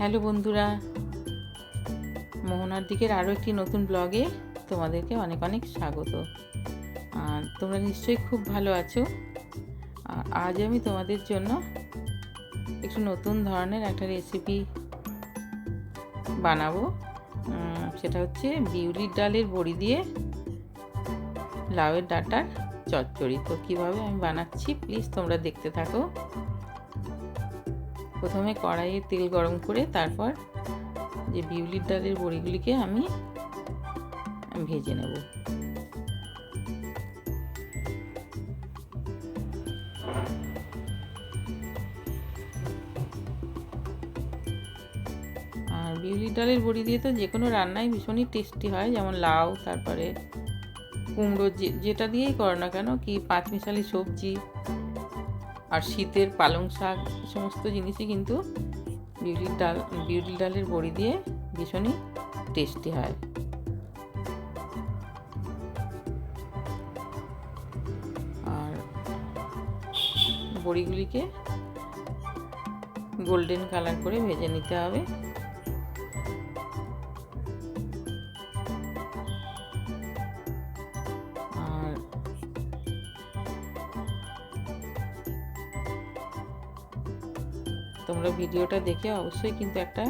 Hello বন্ধুরা। মোহনার দিকের আরও একটি নতুন ব্লগে তোমাদেরকে অনেক অনেক স্বাগত। আর তোমরা নিশ্চয়ই খুব ভালো আছো। আর আজ আমি তোমাদের জন্য একটু নতুন ধরনের একটা রেসিপি বানাবো। সেটা হচ্ছে বিউলির ডালের বড়ি দিয়ে লাউয়ের ডাটার চচ্চড়ি। তো কীভাবে আমি বানাচ্ছি প্লিজ তোমরা দেখতে থাকো। প্রথমে কড়াইয়ে তেল গরম করে তারপর যে বিউলির ডালের বড়িগুলিকে আমি ভেজে নেব। আর বিউলির ডালের বড়ি দিয়ে তো যে কোনো রান্নাই ভীষণই টেস্টি হয়, যেমন লাউ, তারপরে কুমড়ো যেটা দিয়েই করো না কেন, কি পাঁচমিশালি সবজি আর শীতের পালং শাক সমস্ত জিনিসই কিন্তু বিউলির ডাল, বিউলির ডালের বড়ি দিয়ে ভীষণই টেস্টি হয়। আর বড়িগুলিকে গোল্ডেন কালার করে ভেজে নিতে হবে। তোমরা ভিডিওটা দেখে অবশ্যই কিন্তু একটা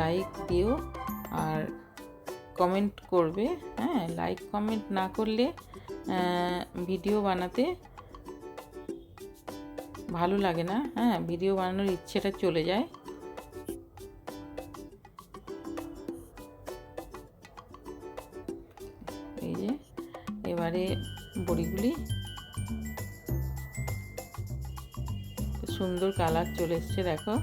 লাইক দিও আর কমেন্ট করবে হ্যাঁ? লাইক কমেন্ট না করলে ভিডিও বানাতে ভালো লাগে না হ্যাঁ? ভিডিও বানানোর ইচ্ছেটা চলে যায়। এই যে, এবারে বড়িগুলি সুন্দর কালার চলে এসছে, দেখো।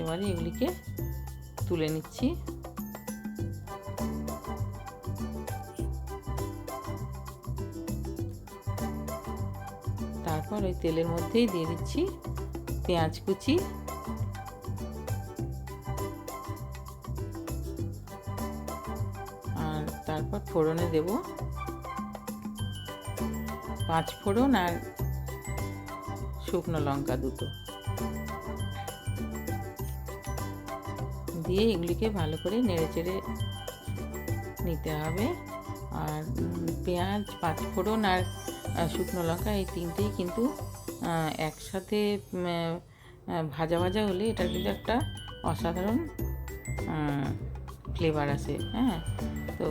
এবারে এগুলিকে তুলে নিচ্ছি। তারপর ওই তেলের মধ্যেই দিয়ে দিচ্ছি পেঁয়াজ কুচি তারপর ফোড়নে দেব। পাঁচ ফোড়ন আর শুকনো লঙ্কা দুটো। দিয়ে এগুলিকে ভালো করে নেড়ে চেড়ে নিতে হবে। আর পেঁয়াজ, পাঁচ ফোড়ন আর শুকনো লঙ্কা এই তিনটেই কিন্তু একসাথে ভাজা ভাজা হলে এটার কিন্তু একটা অসাধারণ ফ্লেভার আসে হ্যাঁ? তো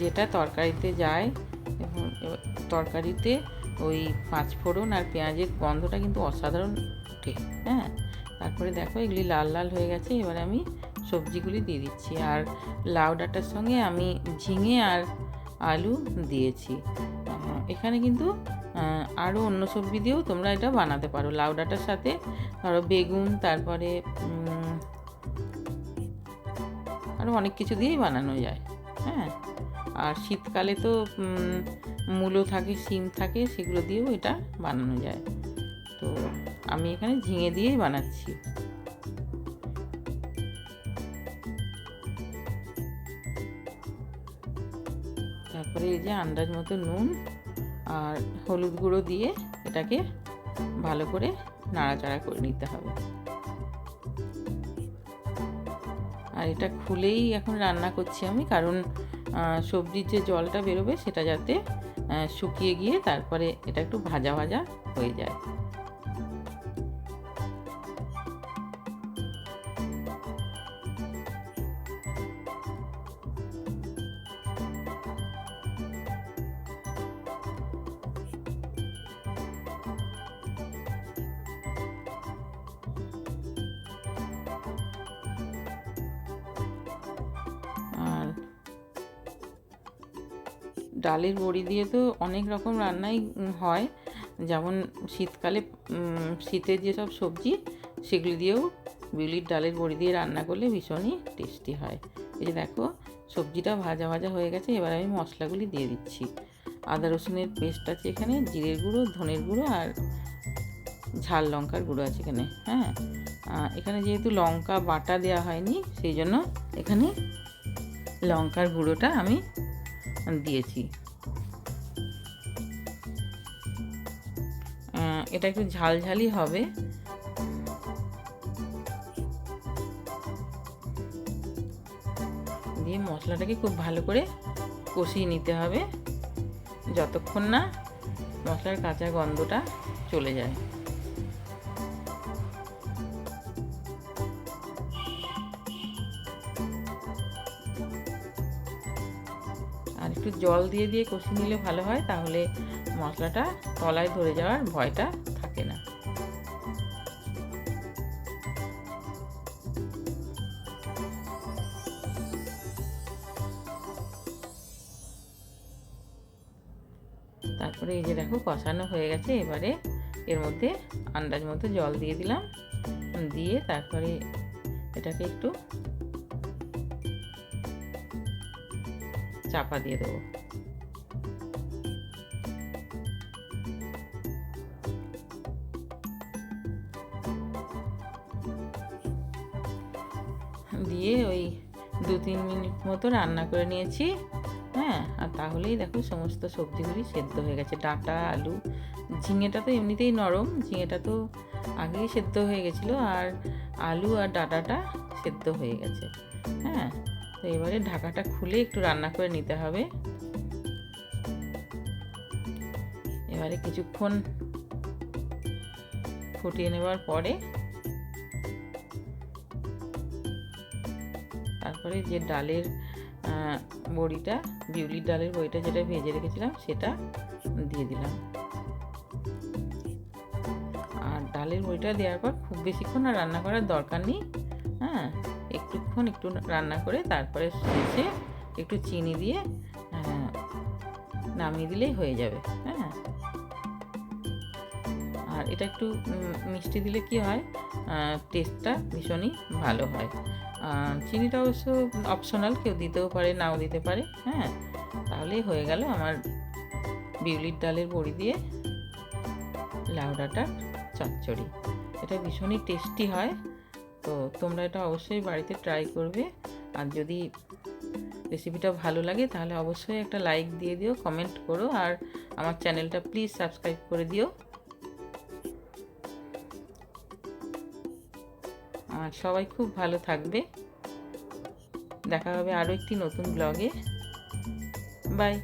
যেটা তরকারিতে যায় তরকারিতে ওই পাঁচ ফোড়ন আর পেঁয়াজের গন্ধটা কিন্তু অসাধারণ ওঠে হ্যাঁ? তারপরে দেখো এগুলি লাল লাল হয়ে গেছে, এবার আমি সবজিগুলি দিয়ে দিচ্ছি। আর লাউ ডাঁটার সঙ্গে আমি ঝিঙে আর আলু দিয়েছি। এখানে কিন্তু আরও অন্য সবজি দিয়েও তোমরা এটা বানাতে পারো। লাউ ডাঁটার সাথে ধরো বেগুন, তারপরে আরও অনেক কিছু দিয়েই বানানো যায় হ্যাঁ? আর শীতকালে তো মূলো থাকে, শিম থাকে, সেগুলো দিয়েও এটা বানানো যায়। তো আমি এখানে ঝিঙে দিয়েই বানাচ্ছি। তারপরে এই যে আন্দাজ মতো নুন আর হলুদ গুঁড়ো দিয়ে এটাকে ভালো করে নাড়াচাড়া করে নিতে হবে। আর এটা খুলেই এখন রান্না করছি আমি, কারণ সবজির যে জলটা বেরোবে সেটা যাতে শুকিয়ে গিয়ে তারপরে এটা একটু ভাজা ভাজা হয়ে যায়। ডালের বড়ি দিয়ে তো অনেক রকম রান্নাই হয়। যেমন শীতকালে শীতের যেসব সবজি, সেগুলি দিয়েও বিউলির ডালের বড়ি দিয়ে রান্না করলে ভীষণই টেস্টি হয়। এই যে দেখো, সবজিটা ভাজা ভাজা হয়ে গেছে, এবার আমি মশলাগুলি দিয়ে দিচ্ছি। আদা রসুনের পেস্ট আছে এখানে, জিরের গুঁড়ো, ধনের গুঁড়ো আর ঝাল লঙ্কার গুঁড়ো আছে এখানে হ্যাঁ? এখানে যেহেতু লঙ্কা বাটা দেওয়া হয়নি, সেই জন্য এখানে লঙ্কার গুঁড়োটা আমি দিয়েছি। এটা একটু ঝালঝালি হবে। দিয়ে মশলাটাকে খুব ভালো করে কষিয়ে নিতে হবে, যতক্ষণ না মশলার কাঁচা গন্ধটা চলে যায়। একটু জল দিয়ে দিয়ে কষিয়ে নিলে ভালো হয়, তাহলে মশলাটা তলায় ধরে যাওয়ার ভয়টা থাকে না। তারপরে এই যে দেখো কষানো হয়ে গেছে, এবারে এর মধ্যে আন্দাজ মতো জল দিয়ে দিলাম। দিয়ে তারপরে এটাকে একটু চাপা দিয়ে দেবো। দিয়ে ওই দু তিন মিনিট মতো রান্না করে নিয়েছি। হ্যাঁ আর তাহলেই দেখো সমস্ত সবজিগুলি সেদ্ধ হয়ে গেছে। ডাঁটা, আলু, ঝিঙেটা তো এমনিতেই নরম। ঝিঙেটা তো আগেই সেদ্ধ হয়ে গেছিল আর আলু আর ডাঁটাটা সেদ্ধ হয়ে গেছে। হ্যাঁ তো এবারে ঢাকাটা খুলে একটু রান্না করে নিতে হবে। এবারে কিছুক্ষণ ফুটিয়ে নেবার পরে তারপরে যে ডালের বড়িটা, বিউলির ডালের বড়িটা যেটা ভেজে রেখেছিলাম সেটা দিয়ে দিলাম। আর ডালের বড়িটা দেওয়ার পর খুব বেশিক্ষণ আর রান্না করার দরকার নেই হ্যাঁ। একটুক্ষণ একটু রান্না করে তারপরে শেষে একটু চিনি দিয়ে নামিয়ে দিলেই হয়ে যাবে হ্যাঁ। আর এটা একটু মিষ্টি দিলে কি হয় টেস্টটা ভীষণই ভালো হয়। চিনিটা অবশ্য অপশনাল কেউ দিতেও পারে, নাও দিতে পারে হ্যাঁ। তাহলেই হয়ে গেল আমার বিউলির ডালের বড়ি দিয়ে লাউ ডাঁটার চচ্চড়ি। এটা ভীষণই টেস্টি হয়। তো তোমরা এটা অবশ্যই বাড়িতে ট্রাই করবে। আর যদি রেসিপিটা ভালো লাগে, তাহলে অবশ্যই একটা লাইক দিয়ে দিও কমেন্ট করো, আর আমার চ্যানেলটা প্লিজ সাবস্ক্রাইব করে দিও। আর সবাই খুব ভালো থাকবে। দেখা হবে আরও একটি নতুন ব্লগে বাই